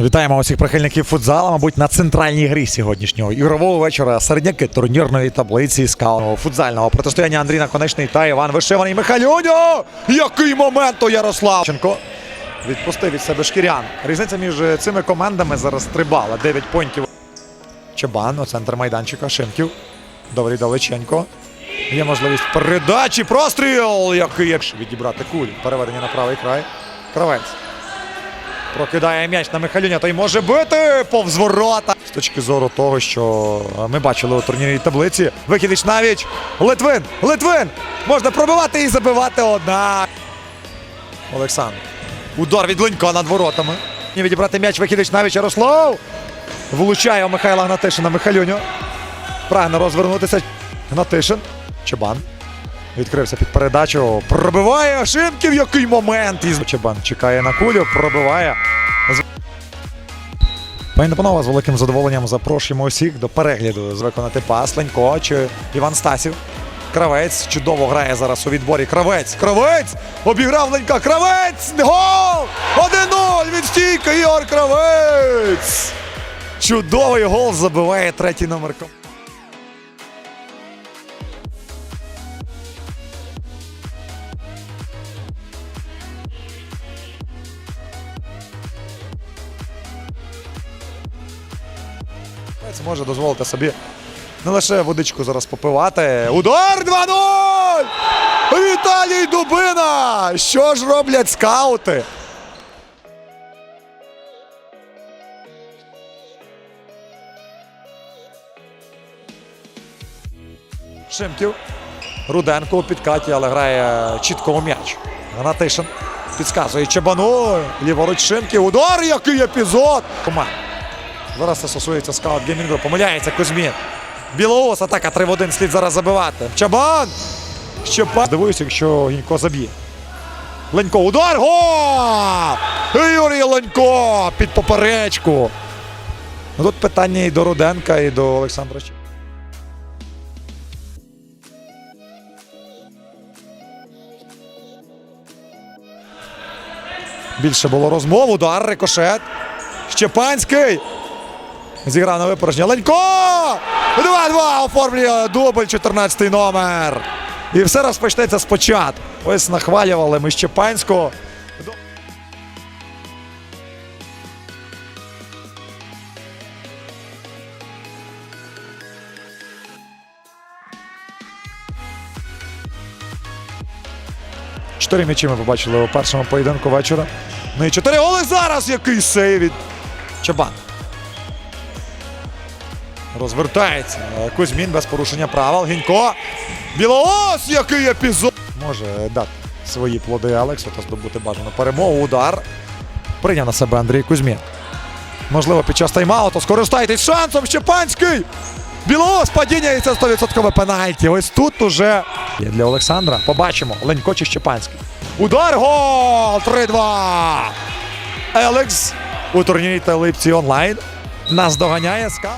Вітаємо усіх прихильників футзалу, мабуть, на центральній грі сьогоднішнього ігрового вечора середняки турнірної таблиці скаутного футзального протистояння Андрій Наконечний та Іван Вишиваний Михайлюньо! Який момент у Ярославченко! Відпустив від себе шкірян. Різниця між цими командами зараз три бала. 9 понтів. Чабан у центр майданчика. Шимків. Добрий Далеченко. Є можливість передачі. Простріл! Який якщо відібрати кулю. Переведення на правий край. Кравець. Прокидає м'яч на Михайлюня, той може бити повз ворота. З точки зору того, що ми бачили у турнірній таблиці. Вихідич навіть. Литвин! Литвин! Можна пробивати і забивати одна. Олександр. Удар від Ленька над воротами. І відібрати м'яч Вихідич навіть Ярослав. Влучає у Михайла Гнатишина Михайлюню. Прагне розвернутися. Гнатишин. Чебан. Відкрився під передачу. Пробиває Шимків. Який момент! Із Чебан чекає на кулю, пробиває. Пані панове, з великим задоволенням запрошуємо усіх до перегляду. Виконати пас Ленько чи Іван Стасів. Кравець чудово грає зараз у відборі. Кравець! Кравець! Обіграв Ленька! Кравець! Гол! 1-0 від стійки Ігор Кравець! Чудовий гол забиває третій номер. Ком- може дозволити собі не лише водичку зараз попивати. Удар 2-0! Віталій Дубина! Що ж роблять скаути? Шимків. Руденко у підкаті, але грає чітко у м'яч. Гнатишин підказує Чебану. Ліворуч Шимків. Удар, який епізод! Команд. Зараз це стосується скаут геймінгу. Помиляється Кузьмін. Білоус, атака 3 в 1 слід зараз забивати. Чабан! Щепан. Здивуюся, якщо Гінько заб'є. Ленько, удар! Гол! Юрій Ленько під поперечку. Ну, Тут питання і до Руденка, і до Олександра. Більше було розмов. Удар, рикошет. Щепанський. Зіграв на випорожнення. Ленько! 2-2 оформлює дубль 14-й номер. І все розпочнеться спочатку. Ось нахвалювали ми Щепанського. Чотири м'ячі ми побачили у першому поєдинку вечора. Ну і чотири голи зараз. Який сейв від Чабан. Розвертається. Кузьмін без порушення правил. Гінько. Білоос, який епізод. Може дати свої плоди Алексу та здобути бажану перемогу. Удар. Прийняв на себе Андрій Кузьмін. Можливо, під час тайм-ауту скористайтесь шансом. Щепанський. Білоос падіння і це 100% пенальті. Ось тут уже є для Олександра. Побачимо. Ленько чи Щепанський. Удар гол! 3-2. Елекс у турнірі та Липці онлайн. Нас доганяє скаут.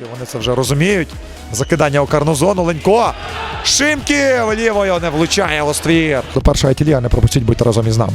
Вони це вже розуміють. Закидання у карну зону. Ленько. Шимків лівою не влучає в оствір. До першого італія не пропустіть, будьте разом із нами.